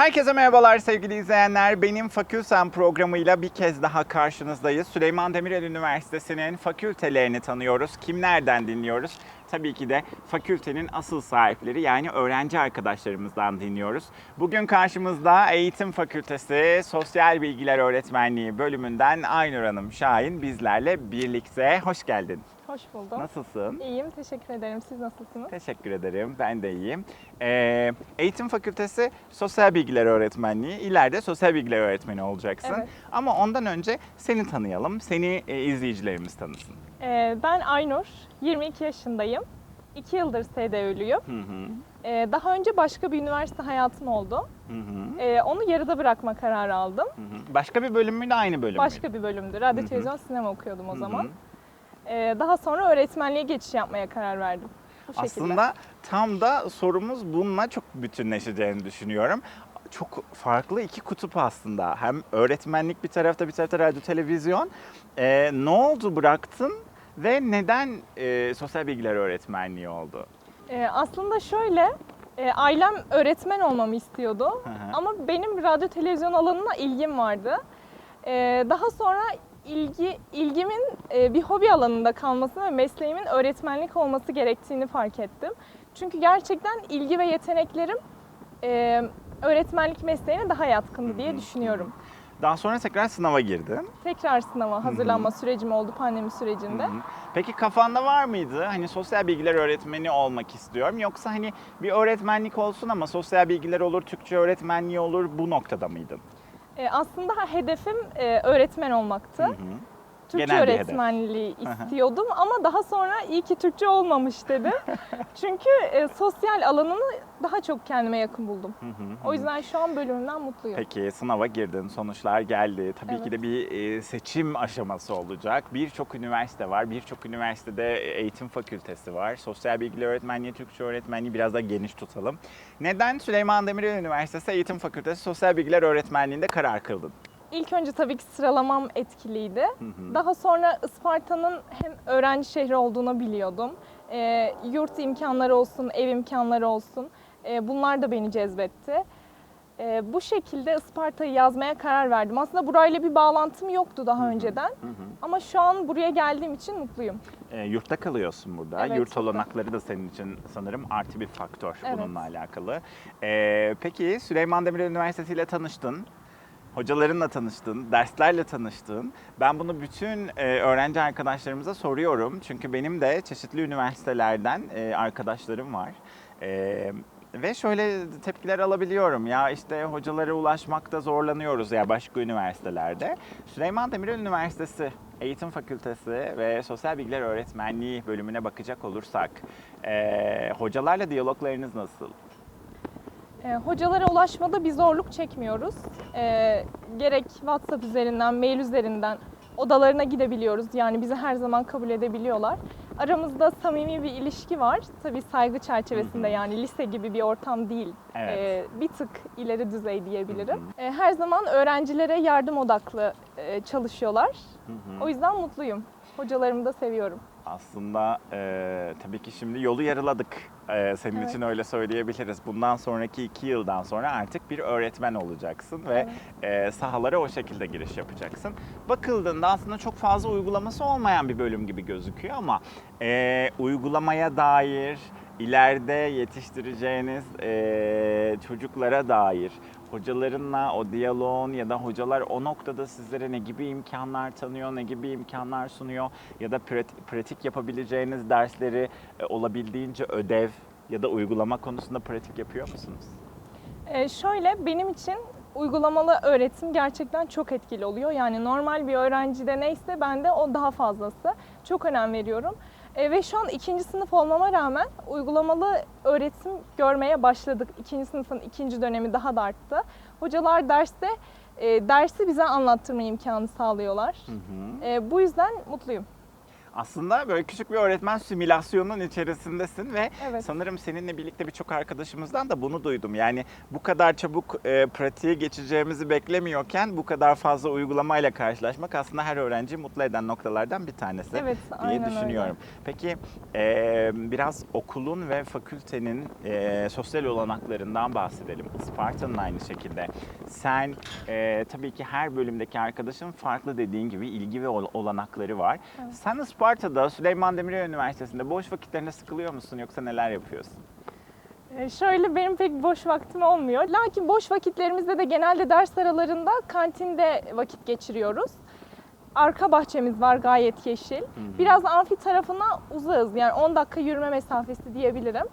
Herkese merhabalar sevgili izleyenler. Benim Fakülsem programıyla bir kez daha karşınızdayız. Süleyman Demirel Üniversitesi'nin fakültelerini tanıyoruz. Kimlerden dinliyoruz? Tabii ki de fakültenin asıl sahipleri yani öğrenci arkadaşlarımızdan dinliyoruz. Bugün karşımızda Eğitim Fakültesi Sosyal Bilgiler Öğretmenliği bölümünden Aynur Hanım Şahin bizlerle birlikte. Hoş geldin. Hoş buldum. Nasılsın? İyiyim, teşekkür ederim. Siz nasılsınız? Teşekkür ederim. Ben de iyiyim. Ee, Eğitim Fakültesi Sosyal Bilgiler Öğretmenliği. İleride sosyal bilgiler öğretmeni olacaksın. Evet. Ama ondan önce seni tanıyalım. Seni e, izleyicilerimiz tanısın. Ee, ben Aynur, 22 yaşındayım. 2 yıldır SDÖ'lüyüm. Hı hı. Ee, daha önce başka bir üniversite hayatım oldu. Hı hı. Ee, onu yarıda bırakma kararı aldım. Hı hı. Başka bir bölüm müydü, aynı bölüm müydü? Başka bir bölümdü. Radyo, Hı hı. televizyon, sinema okuyordum o Hı hı. zaman. Ee, daha sonra öğretmenliğe geçiş yapmaya karar verdim. Bu. Aslında tam da sorumuz bununla çok bütünleşeceğini düşünüyorum. Çok farklı iki kutup aslında. Hem öğretmenlik bir tarafta bir tarafta radyo televizyon. Ee, ne oldu bıraktın ve neden e, sosyal bilgiler öğretmenliği oldu? Ee, aslında şöyle, e, ailem öğretmen olmamı istiyordu. Hı hı. Ama benim radyo televizyon alanına ilgim vardı. Ee, daha sonra ilgi ilgimin e, bir hobi alanında kalması ve mesleğimin öğretmenlik olması gerektiğini fark ettim. Çünkü gerçekten ilgi ve yeteneklerim e, öğretmenlik mesleğine daha yatkındı diye düşünüyorum. Daha sonra tekrar sınava girdin. Tekrar sınava hazırlanma sürecim oldu pandemi sürecinde. Hı hı. Peki kafanda var mıydı hani sosyal bilgiler öğretmeni olmak istiyorum yoksa hani bir öğretmenlik olsun ama sosyal bilgiler olur, Türkçe öğretmenliği olur bu noktada mıydın? E, aslında hedefim e, öğretmen olmaktı. Hı hı. Türkçe Genel bir hedef. öğretmenliği istiyordum ama daha sonra iyi ki Türkçe olmamış dedim. Çünkü e, sosyal alanını daha çok kendime yakın buldum. O yüzden şu an bölümümden mutluyum. Peki sınava girdin, sonuçlar geldi. Tabii ki Evet. de bir e, seçim aşaması olacak. Birçok üniversite var, birçok üniversitede eğitim fakültesi var. Sosyal bilgiler öğretmenliği, Türkçe öğretmenliği biraz da geniş tutalım. Neden Süleyman Demirel Üniversitesi Eğitim Fakültesi Sosyal Bilgiler Öğretmenliği'nde karar kıldın? İlk önce tabii ki sıralamam etkiliydi. Hı hı. Daha sonra Isparta'nın hem öğrenci şehri olduğunu biliyordum. E, yurt imkanları olsun, ev imkanları olsun. E, bunlar da beni cezbetti. E, bu şekilde Isparta'yı yazmaya karar verdim. Aslında burayla bir bağlantım yoktu daha önceden. Hı hı. Ama şu an buraya geldiğim için mutluyum. E, yurtta kalıyorsun burada. Evet, Yurt olanakları da senin için sanırım artı bir faktör Evet. bununla alakalı. E, peki Süleyman Demirel Üniversitesi ile tanıştın. Hocalarınla tanıştın, derslerle tanıştın. Ben bunu bütün e, öğrenci arkadaşlarımıza soruyorum. Çünkü benim de çeşitli üniversitelerden e, arkadaşlarım var. E, ve şöyle tepkiler alabiliyorum. Ya işte hocalara ulaşmakta zorlanıyoruz ya başka üniversitelerde. Süleyman Demirel Üniversitesi Eğitim Fakültesi ve Sosyal Bilgiler Öğretmenliği bölümüne bakacak olursak e, hocalarla diyaloglarınız nasıl? E, hocalara ulaşmada bir zorluk çekmiyoruz. E, gerek WhatsApp üzerinden, mail üzerinden odalarına gidebiliyoruz. Yani bizi her zaman kabul edebiliyorlar. Aramızda samimi bir ilişki var. Tabii saygı çerçevesinde yani lise gibi bir ortam değil. Evet. E, bir tık ileri düzey diyebilirim. E, her zaman öğrencilere yardım odaklı e, çalışıyorlar. O yüzden mutluyum. Hocalarımı da seviyorum. Aslında e, tabii ki şimdi yolu yarıladık. E, senin Evet. için öyle söyleyebiliriz. Bundan sonraki iki yıldan sonra artık bir öğretmen olacaksın ve e, sahalara o şekilde giriş yapacaksın. Bakıldığında aslında çok fazla uygulaması olmayan bir bölüm gibi gözüküyor ama e, uygulamaya dair, ileride yetiştireceğiniz e, çocuklara dair hocalarınla o diyaloğun ya da hocalar o noktada sizlere ne gibi imkanlar tanıyor, ne gibi imkanlar sunuyor ya da pratik, yapabileceğiniz dersleri e, olabildiğince ödev ya da uygulama konusunda pratik yapıyor musunuz? Ee, şöyle benim için uygulamalı öğretim gerçekten çok etkili oluyor. Yani normal bir öğrencide neyse bende o daha fazlası. Çok önem veriyorum. Ee, ve şu an ikinci sınıf olmama rağmen uygulamalı öğretim görmeye başladık. İkinci sınıfın ikinci dönemi daha da arttı. Hocalar derste e, dersi bize anlattırma imkanı sağlıyorlar. Hı hı. E, bu yüzden mutluyum. Aslında böyle küçük bir öğretmen simülasyonunun içerisindesin ve Evet. sanırım seninle birlikte birçok arkadaşımızdan da bunu duydum. Yani bu kadar çabuk e, pratiğe geçeceğimizi beklemiyorken bu kadar fazla uygulamayla karşılaşmak aslında her öğrenciyi mutlu eden noktalardan bir tanesi Evet, diye aynen öyle. düşünüyorum. Peki e, biraz okulun ve fakültenin e, sosyal olanaklarından bahsedelim. Sparta'nın aynı şekilde. Sen e, tabii ki her bölümdeki arkadaşın farklı dediğin gibi ilgi ve ol- olanakları var. Sen Isparta'da Süleyman Demirel Üniversitesi'nde boş vakitlerinde sıkılıyor musun yoksa neler yapıyorsun? Ee, Şöyle benim pek boş vaktim olmuyor. Lakin boş vakitlerimizde de genelde ders aralarında kantinde vakit geçiriyoruz. Arka bahçemiz var gayet yeşil. Biraz amfi tarafına uzağız. Yani 10 dakika yürüme mesafesi diyebilirim.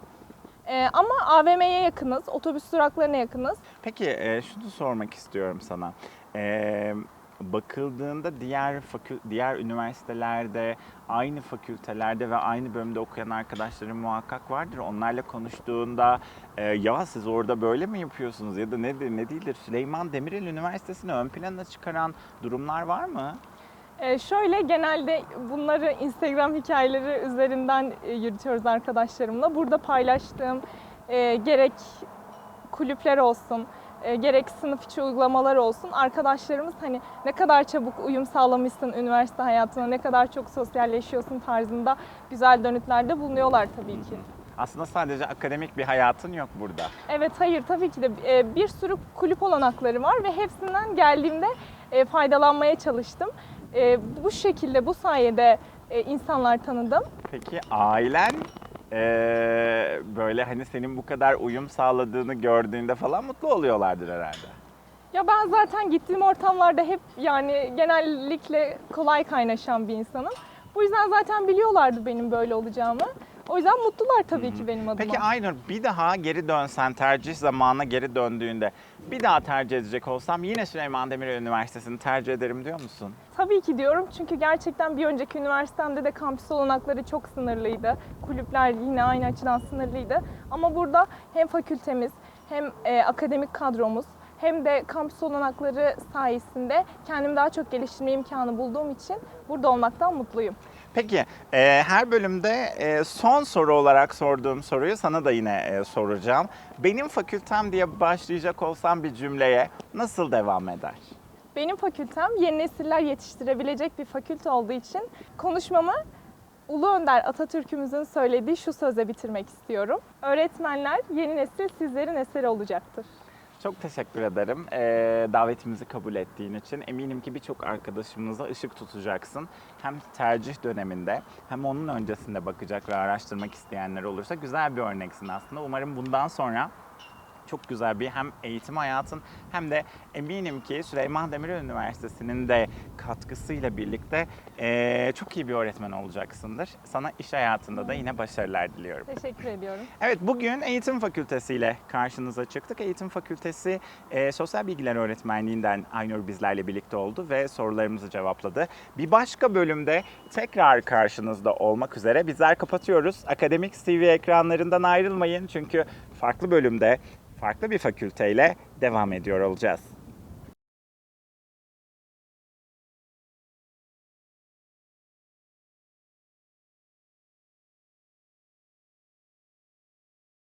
Ee, ama AVM'ye yakınız, otobüs duraklarına yakınız. Peki e, şunu sormak istiyorum sana. E, bakıldığında diğer fakül diğer üniversitelerde aynı fakültelerde ve aynı bölümde okuyan arkadaşların muhakkak vardır. Onlarla konuştuğunda e, ya siz orada böyle mi yapıyorsunuz ya da nedir ne değildir Süleyman Demirel Üniversitesi'ni ön plana çıkaran durumlar var mı? Ee, şöyle genelde bunları Instagram hikayeleri üzerinden e, yürütüyoruz arkadaşlarımla. Burada paylaştığım e, gerek kulüpler olsun, e, gerek sınıf içi uygulamalar olsun. Arkadaşlarımız hani ne kadar çabuk uyum sağlamışsın üniversite hayatına, ne kadar çok sosyalleşiyorsun tarzında güzel dönütlerde bulunuyorlar tabii ki. Aslında sadece akademik bir hayatın yok burada. Evet, hayır tabii ki de e, bir sürü kulüp olanakları var ve hepsinden geldiğimde e, faydalanmaya çalıştım. E, Bu şekilde, bu sayede e, insanlar tanıdım. Peki ailen eee, böyle hani senin bu kadar uyum sağladığını gördüğünde falan mutlu oluyorlardır herhalde. Ya ben zaten gittiğim ortamlarda hep yani genellikle kolay kaynaşan bir insanım. Bu yüzden zaten biliyorlardı benim böyle olacağımı. O yüzden mutlular tabii ki benim adıma. Peki Aynur bir daha geri dönsen tercih zamanına geri döndüğünde bir daha tercih edecek olsam yine Süleyman Demirel Üniversitesi'ni tercih ederim diyor musun? Tabii ki diyorum çünkü gerçekten bir önceki üniversitemde de kampüs olanakları çok sınırlıydı. Kulüpler yine aynı açıdan sınırlıydı. Ama burada hem fakültemiz hem e, akademik kadromuz hem de kampüs olanakları sayesinde kendimi daha çok geliştirme imkanı bulduğum için burada olmaktan mutluyum. Peki e, her bölümde e, son soru olarak sorduğum soruyu sana da yine e, soracağım. Benim fakültem diye başlayacak olsam bir cümleye nasıl devam eder? Benim fakültem yeni nesiller yetiştirebilecek bir fakülte olduğu için konuşmamı Ulu Önder Atatürk'ümüzün söylediği şu söze bitirmek istiyorum. Öğretmenler yeni nesil sizlerin eseri olacaktır. Çok teşekkür ederim e, davetimizi kabul ettiğin için. Eminim ki birçok arkadaşımıza ışık tutacaksın. Hem tercih döneminde hem onun öncesinde bakacak ve araştırmak isteyenler olursa güzel bir örneksin aslında. Umarım bundan sonra çok güzel bir hem eğitim hayatın hem de eminim ki Süleyman Demirel Üniversitesi'nin de katkısıyla birlikte e, çok iyi bir öğretmen olacaksındır. Sana iş hayatında da yine başarılar diliyorum. Teşekkür ediyorum. Evet bugün Eğitim Fakültesi ile karşınıza çıktık. Eğitim Fakültesi e, Sosyal Bilgiler Öğretmenliğinden Aynur bizlerle birlikte oldu ve sorularımızı cevapladı. Bir başka bölümde tekrar karşınızda olmak üzere bizler kapatıyoruz. Akademik TV ekranlarından ayrılmayın çünkü farklı bölümde farklı bir fakülteyle devam ediyor olacağız.